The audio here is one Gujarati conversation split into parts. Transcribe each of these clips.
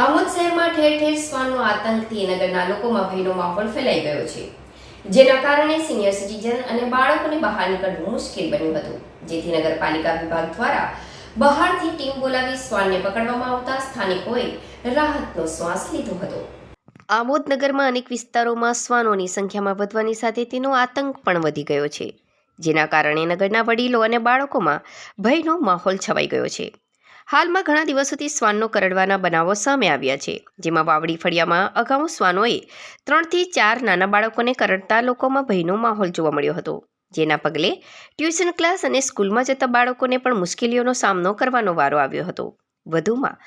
આમોદ શહેરમાં ઠેર ઠેર શ્વાનનો આતંકથી નગરના લોકોમાં ભયનો માહોલ ફેલાઈ ગયો છે. જેના કારણે સિનિયર સિટીઝન અને બાળકોને બહાર નીકળવું મુશ્કેલ બન્યું હતું. જેથી નગરપાલિકા વિભાગ દ્વારા બહારથી ટીમ બોલાવી શ્વાનને પકડવામાં આવતા સ્થાનિકોએ રાહતનો શ્વાસ લીધો હતો. આમોદ નગરમાં અનેક વિસ્તારોમાં શ્વાનોની સંખ્યામાં વધવાની સાથે તેનો આતંક પણ વધી ગયો છે. જેના કારણે નગરના વડીલો અને બાળકોમાં ભયનો માહોલ છવાઈ ગયો છે. હાલમાં ઘણા દિવસોથી શ્વાનનો કરડવાના બનાવો સામે આવ્યા છે, જેમાં વાવડી ફળિયામાં અગાઉ શ્વાનોએ ત્રણથી ચાર નાના બાળકોને કરડતા લોકોમાં ભયનો માહોલ જોવા મળ્યો હતો, જેના પગલે ટ્યુશન ક્લાસ અને સ્કૂલમાં જતા બાળકોને પણ મુશ્કેલીઓનો સામનો કરવાનો વારો આવ્યો હતો. વધુમાં,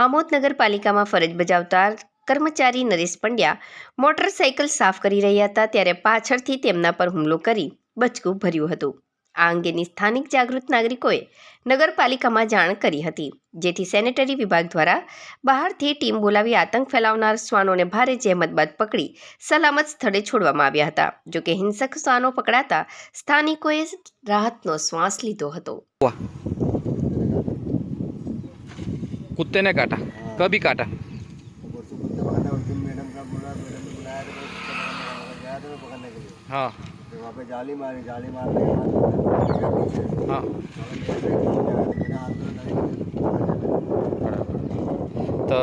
આમોદ નગરપાલિકામાં ફરજ બજાવતા કર્મચારી નરેશ પંડ્યા મોટરસાયકલ સાફ કરી રહ્યા હતા, ત્યારે પાછળથી તેમના પર હુમલો કરી બચકું ભર્યું હતું. આ અંગેની સ્થાનિક જાગૃત નાગરિકોએ નગરપાલિકામાં જાણ કરી હતી જેથી સેનેટરી વિભાગ દ્વારા બહારથી ટીમ બોલાવી આતંક ફેલાવનાર શ્વાનોને ભારે જહેમત બાદ પકડી સલામત સ્થળે છોડવામાં આવ્યા હતા જોકે હિંસક શ્વાનો પકડાતા સ્થાનિકોએ રાહતનો શ્વાસ લીધો હતો हुआ कुत्ते ने काटा कभी काटा परसों कुत्ते पकड़ने उस दिन मैडम का बोला मैडम ने बुलाया तो मैं कुत्ते पकड़ने गया था मैं पकड़ने के लिए हाँ फिर वहाँ पे जाली मारी जाली मारने के बाद कुत्ते पकड़ के पीछे हाँ मेरे हाथ में नहीं बराबर तो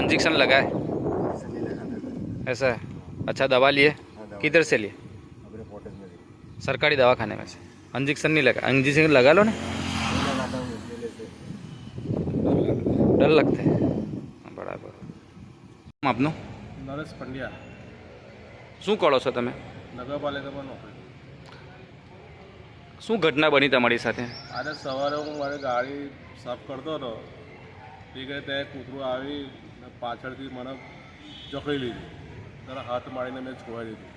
इंजेक्शन लगाए ऐसे नहीं लगाता था ऐसा है अच्छा दवा लिए हाँ, दवा। किधर से लिए अपने फोटोज में नहीं सरकारी दवाखाने में से इंजेक्शन नहीं लगा इंजेक्शन लगा लो ना लगाता हूँ पहले से डर लगता है બરાબર આપનું નરેશ પંડ્યા શું કરો છો તમે નગરપાલિકામાં નોકરી કરું. શું ઘટના બની તમારી સાથે? આજે સવારે હું મારી ગાડી સાફ કરતો હતો. તે કહે ત્યાં કૂતરું આવી ને પાછળથી મને જકડી લીધું. ત્યારે હાથ મારીને મેં છોડાવી દીધું.